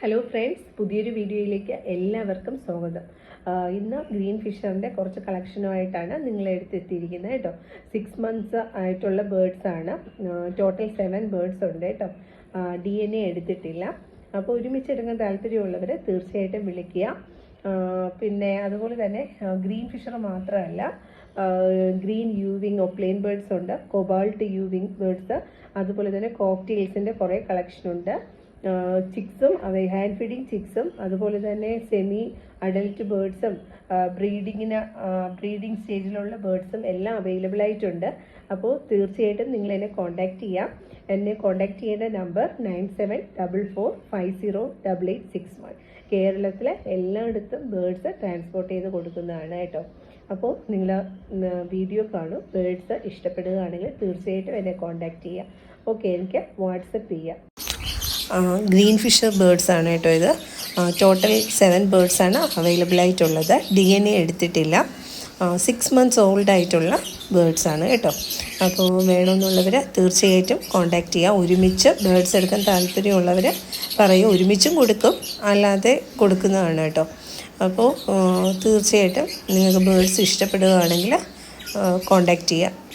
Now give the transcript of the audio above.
Hello friends പുതിയൊരു വീഡിയോയിലേക്ക് എല്ലാവർക്കും സ്വാഗതം. ഇന്ന് ഗ്രീൻ ഫിഷറിന്റെ കുറച്ച് കളക്ഷനുമായിട്ടാണ് നിങ്ങളെ എടുത്തെത്തിയിരിക്കുന്നത് കേട്ടോ. സിക്സ് മന്ത്സ് ആയിട്ടുള്ള ബേർഡ്സ് ആണ്. ടോട്ടൽ സെവൻ ബേർഡ്സ് ഉണ്ട് കേട്ടോ. ഡി എൻ എ എടുത്തിട്ടില്ല. അപ്പോൾ ഒരുമിച്ച് എടുക്കാൻ താല്പര്യമുള്ളവർ തീർച്ചയായിട്ടും വിളിക്കുക. പിന്നെ അതുപോലെ തന്നെ ഗ്രീൻ ഫിഷർ മാത്രമല്ല ഗ്രീൻ യൂവിങ് ഒപ്ലെയിൻ ബേർഡ്സ് ഉണ്ട്. കൊബാൾട്ട് യൂവിങ് ബേർഡ്സ് അതുപോലെ തന്നെ കോക്ടെയിൽസിന്റെ കുറേ കളക്ഷൻ ഉണ്ട്. ചിക്സും ഹാൻഡ് ഫീഡിങ് ചിക്സും അതുപോലെ തന്നെ സെമി അഡൽട്ട് ബേർഡ്സും ബ്രീഡിങ്ങിന് ബ്രീഡിങ് സ്റ്റേജിലുള്ള ബേർഡ്സും എല്ലാം അവൈലബിൾ ആയിട്ടുണ്ട്. അപ്പോൾ തീർച്ചയായിട്ടും നിങ്ങൾ എന്നെ കോൺടാക്റ്റ് ചെയ്യാം. എന്നെ കോൺടാക്റ്റ് ചെയ്യേണ്ട number nine seven double four five zero double eight six one കേരളത്തിലെ എല്ലായിടത്തും ബേർഡ്സ് ട്രാൻസ്പോർട്ട് ചെയ്ത് കൊടുക്കുന്നതാണ് കേട്ടോ. അപ്പോൾ നിങ്ങൾ വീഡിയോ കാണും ബേർഡ്സ് ഇഷ്ടപ്പെടുകയാണെങ്കിൽ തീർച്ചയായിട്ടും എന്നെ കോൺടാക്റ്റ് ചെയ്യാം. ഓക്കെ എനിക്ക് വാട്സപ്പ് ചെയ്യാം. ഗ്രീൻ ഫിഷർ ബേർഡ്സ് ആണ് കേട്ടോ ഇത്. ടോട്ടൽ സെവൻ ബേർഡ്സ് ആണ് അവൈലബിൾ ആയിട്ടുള്ളത്. ഡി എൻ എ എടുത്തിട്ടില്ല. സിക്സ് മന്ത്സ് ഓൾഡ് ആയിട്ടുള്ള ബേർഡ്സ് ആണ് കേട്ടോ. അപ്പോൾ വേണമെന്നുള്ളവർ തീർച്ചയായിട്ടും കോൺടാക്റ്റ് ചെയ്യുക ഒരുമിച്ച് ബേർഡ്സ് എടുക്കാൻ താല്പര്യമുള്ളവർ പറയും. ഒരുമിച്ചും കൊടുക്കും. അല്ലാതെ കൊടുക്കുന്നതാണ് കേട്ടോ. അപ്പോൾ തീർച്ചയായിട്ടും നിങ്ങൾക്ക് ബേർഡ്സ് ഇഷ്ടപ്പെടുകയാണെങ്കിൽ കോൺടാക്റ്റ് ചെയ്യുക